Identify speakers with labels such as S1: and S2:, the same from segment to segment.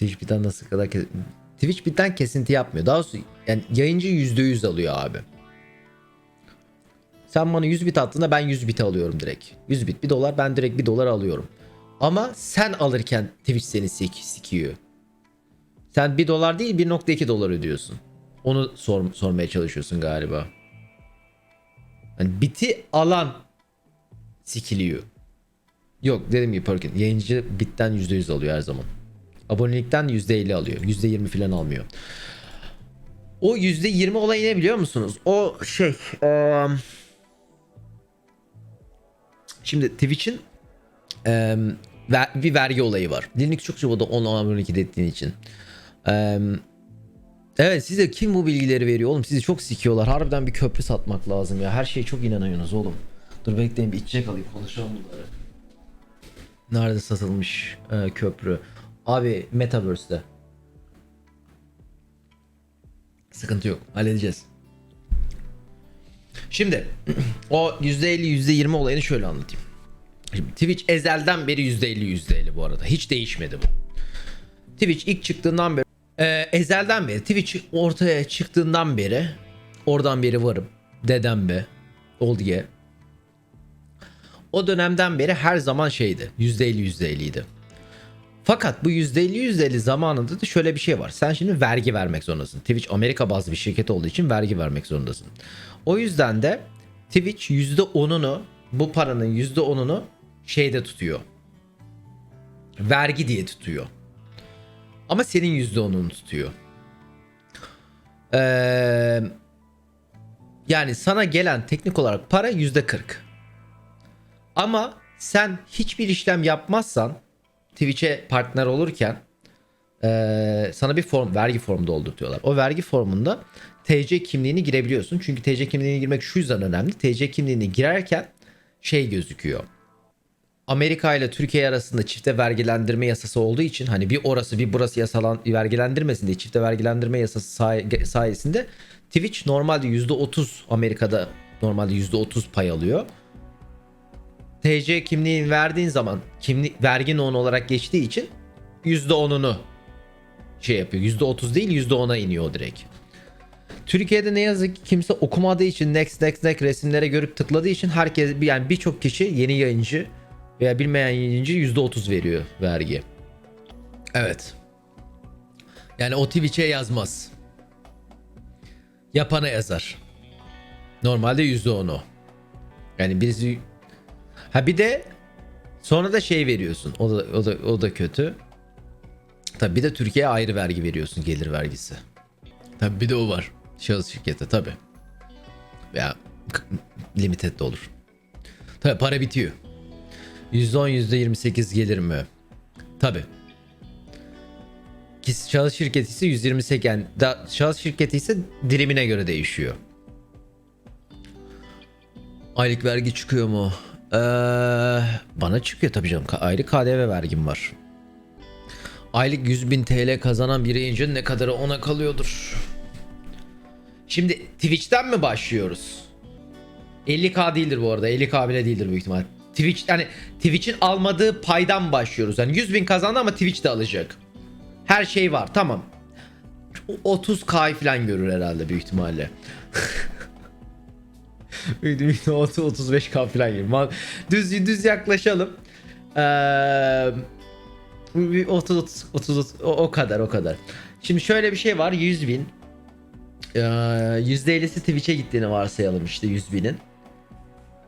S1: Twitch bitten nasıl kadar kes- Twitch bitten kesinti yapmıyor. Daha doğrusu yani yayıncı %100 alıyor abi. Sen bana 100 bit attığında ben 100 bit alıyorum direkt. 100 bit 1 dolar ben direkt 1 dolar alıyorum. Ama sen alırken Twitch seni sik sikiyor. Sen 1 dolar değil 1.2 dolar ödüyorsun. Onu sor, sormaya çalışıyorsun galiba. Yani biti alan sikiliyor. Yok dediğim gibi Perkin yayıncı bitten %100 alıyor her zaman. Abonelikten %50 alıyor. %20 falan almıyor. O %20 olayı ne biliyor musunuz? O şey um, Şimdi Twitch'in ver- bir vergi olayı var. Linux çok çabuk 10 abonelik ettiğin için. Em, evet size kim bu bilgileri veriyor oğlum? Sizi çok sikiyorlar. Harbiden bir köprü satmak lazım ya. Her şeye çok inanıyorsunuz oğlum. Dur bekleyin bir içecek alayım konuşalım bunları. Nerede satılmış e, köprü? Abi Metaverse'de. Sıkıntı yok. Halledeceğiz. Şimdi o %50 %20 olayını şöyle anlatayım. Şimdi Twitch ezelden beri %50 %50 bu arada. Hiç değişmedi bu. Twitch ilk çıktığından beri e, ezelden beri Twitch ortaya çıktığından beri oradan beri varım. Dedem be. Oldu ye. O dönemden beri her zaman şeydi. %50 %50'ydi. Fakat bu %50 %50 zamanında da şöyle bir şey var. Sen şimdi vergi vermek zorundasın. Twitch Amerika bazlı bir şirket olduğu için vergi vermek zorundasın. O yüzden de Twitch %10'unu bu paranın %10'unu şeyde tutuyor. Vergi diye tutuyor. Ama senin %10'unu tutuyor. Ee, yani sana gelen teknik olarak para %40. Ama sen hiçbir işlem yapmazsan Twitch'e partner olurken eee, sana bir form, vergi formu doldurtuyorlar. O vergi formunda TC kimliğini girebiliyorsun. Çünkü TC kimliğini girmek şu yüzden önemli. TC kimliğini girerken şey gözüküyor. Amerika ile Türkiye arasında çifte vergilendirme yasası olduğu için hani bir orası bir burası yasalan vergilendirmesin diye çifte vergilendirme yasası say- sayesinde Twitch normalde %30 Amerika'da normalde %30 pay alıyor. TC kimliğini verdiğin zaman kimlik vergi non olarak geçtiği için %10'unu şey yapıyor. %30 değil %10'a iniyor direkt. Türkiye'de ne yazık ki kimse okumadığı için next next next resimlere görüp tıkladığı için herkes yani birçok kişi yeni yayıncı veya bilmeyen yayıncı %30 veriyor vergi. Evet. Yani o Twitch'e yazmaz. Yapana yazar. Normalde %10 o. Yani birisi Ha bir de sonra da şey veriyorsun. O da o da o da kötü. Tabii bir de Türkiye'ye ayrı vergi veriyorsun gelir vergisi. Tabii bir de o var. Şahıs şirkete tabii. Veya k- limited de olur. Tabii para bitiyor. %10 %28 gelir mi? Tabii. Ki şahıs şirketi ise 128 yani da, şahıs şirketi ise dilimine göre değişiyor. Aylık vergi çıkıyor mu? Ee, bana çıkıyor tabii canım. Aylık KDV vergim var. Aylık 100 bin TL kazanan bir yayıncının ne kadarı ona kalıyordur. Şimdi Twitch'ten mi başlıyoruz? 50k değildir bu arada. 50k bile değildir büyük ihtimal. Twitch yani Twitch'in almadığı paydan başlıyoruz. Yani 100 bin kazandı ama Twitch de alacak. Her şey var tamam. 30k falan görür herhalde büyük ihtimalle. Büyük ihtimalle 30-35k falan gibi. Düz, düz yaklaşalım. Ee, bir 30 30 30 o, o kadar o kadar. Şimdi şöyle bir şey var 100 bin. Ee, %50'si Twitch'e gittiğini varsayalım işte 100 binin.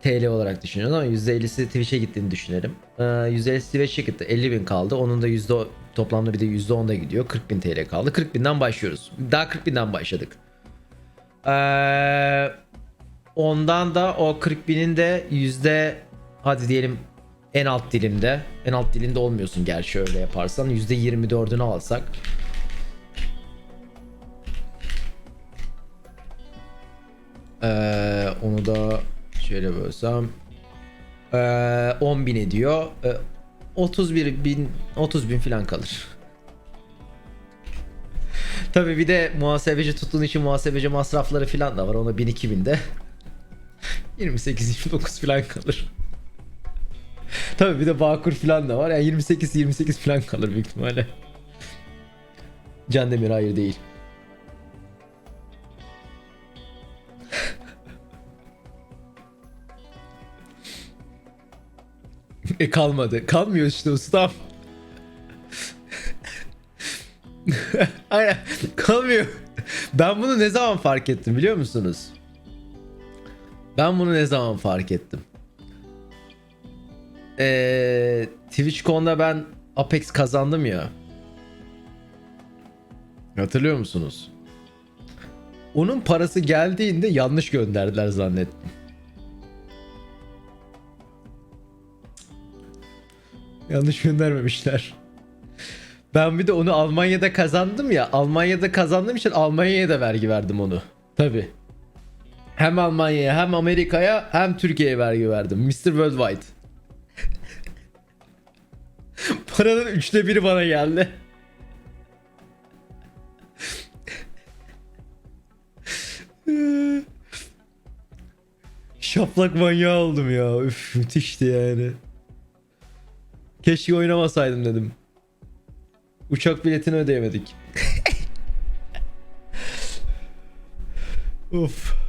S1: TL olarak düşünüyoruz ama %50'si Twitch'e gittiğini düşünelim. Ee, %50'si Twitch'e gitti 50 bin kaldı. Onun da yüzde toplamda bir de %10 da gidiyor. 40 bin TL kaldı. 40 binden başlıyoruz. Daha 40 binden başladık. Ee, ondan da o 40 binin de yüzde hadi diyelim en alt dilimde. En alt dilinde olmuyorsun gerçi öyle yaparsan. Yüzde 24'ünü alsak. Ee, onu da şöyle bölsem. Ee, 10 bin ediyor. Ee, 31 bin 30 bin falan kalır. Tabii bir de muhasebeci tuttuğun için muhasebeci masrafları falan da var. Ona 1000 2000 de 28 29 falan kalır. Tabii bir de Bağkur falan da var. Yani 28 28 falan kalır büyük ihtimalle. Can Demir hayır değil. e kalmadı. Kalmıyor işte ustam. Aynen kalmıyor. Ben bunu ne zaman fark ettim biliyor musunuz? Ben bunu ne zaman fark ettim? Ee, TwitchCon'da ben Apex kazandım ya. Hatırlıyor musunuz? Onun parası geldiğinde yanlış gönderdiler zannettim. Yanlış göndermemişler. Ben bir de onu Almanya'da kazandım ya. Almanya'da kazandığım için Almanya'ya da vergi verdim onu. Tabi. Hem Almanya'ya hem Amerika'ya hem Türkiye'ye vergi verdim. Mr. Worldwide. Paranın üçte biri bana geldi. Şaplak manyağı oldum ya. Üf müthişti yani. Keşke oynamasaydım dedim. Uçak biletini ödeyemedik. Uf.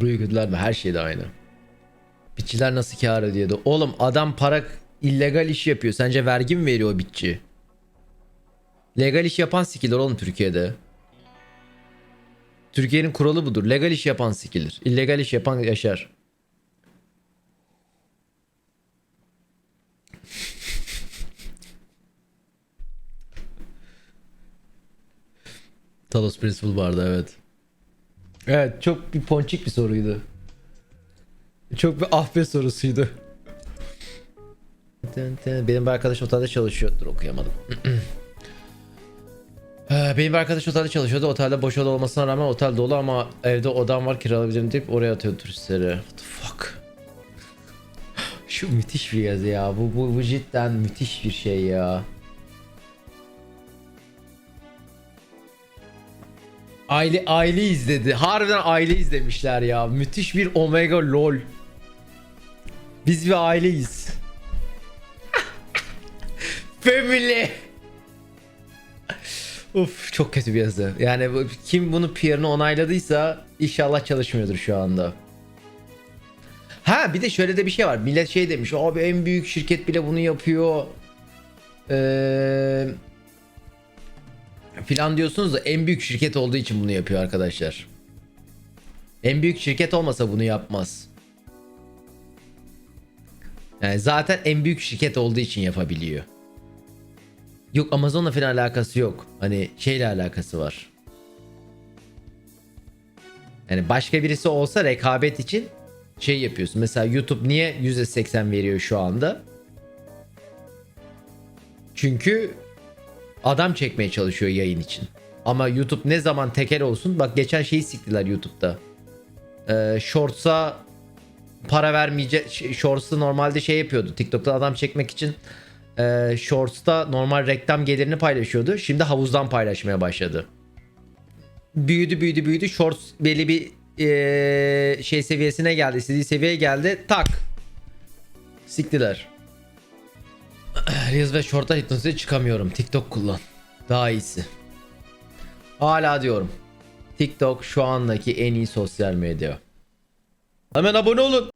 S1: Buraya kötüler mi? Her şeyde aynı. Bitçiler nasıl kar ediyordu? Oğlum adam para illegal iş yapıyor. Sence vergi mi veriyor o bitçi? Legal iş yapan sikilir oğlum Türkiye'de. Türkiye'nin kuralı budur. Legal iş yapan sikilir. İllegal iş yapan yaşar. Talos Principle vardı evet. Evet çok bir ponçik bir soruydu. Çok bir ahbe sorusuydu. Benim bir arkadaş otelde çalışıyor. Dur okuyamadım. Ee, Benim bir arkadaş otelde çalışıyordu. Otelde boş oda olmasına rağmen otel dolu ama evde odam var kiralayabilirim deyip oraya atıyor turistleri. What the fuck? Şu müthiş bir yazı ya. Bu, bu, bu cidden müthiş bir şey ya. Aile aile izledi. Harbiden aile izlemişler ya. Müthiş bir Omega LOL. Biz bir aileyiz. Family. Uf çok kötü bir yazı. Yani kim bunu PR'ını onayladıysa inşallah çalışmıyordur şu anda. Ha bir de şöyle de bir şey var. Millet şey demiş. Abi en büyük şirket bile bunu yapıyor. Eee filan diyorsunuz da en büyük şirket olduğu için bunu yapıyor arkadaşlar. En büyük şirket olmasa bunu yapmaz. Yani zaten en büyük şirket olduğu için yapabiliyor. Yok Amazon'la falan alakası yok. Hani şeyle alakası var. Yani başka birisi olsa rekabet için şey yapıyorsun. Mesela YouTube niye %80 veriyor şu anda? Çünkü adam çekmeye çalışıyor yayın için. Ama YouTube ne zaman tekel olsun. Bak geçen şeyi siktiler YouTube'da. Ee, Shorts'a para vermeyecek. Shorts'ı normalde şey yapıyordu. TikTok'ta adam çekmek için e, Shorts'ta normal reklam gelirini paylaşıyordu. Şimdi havuzdan paylaşmaya başladı. Büyüdü büyüdü büyüdü. Shorts belli bir e, şey seviyesine geldi. istediği seviyeye geldi. Tak. Siktiler. Reels ve Short'a hipnotize çıkamıyorum. TikTok kullan. Daha iyisi. Hala diyorum. TikTok şu andaki en iyi sosyal medya. Hemen abone olun.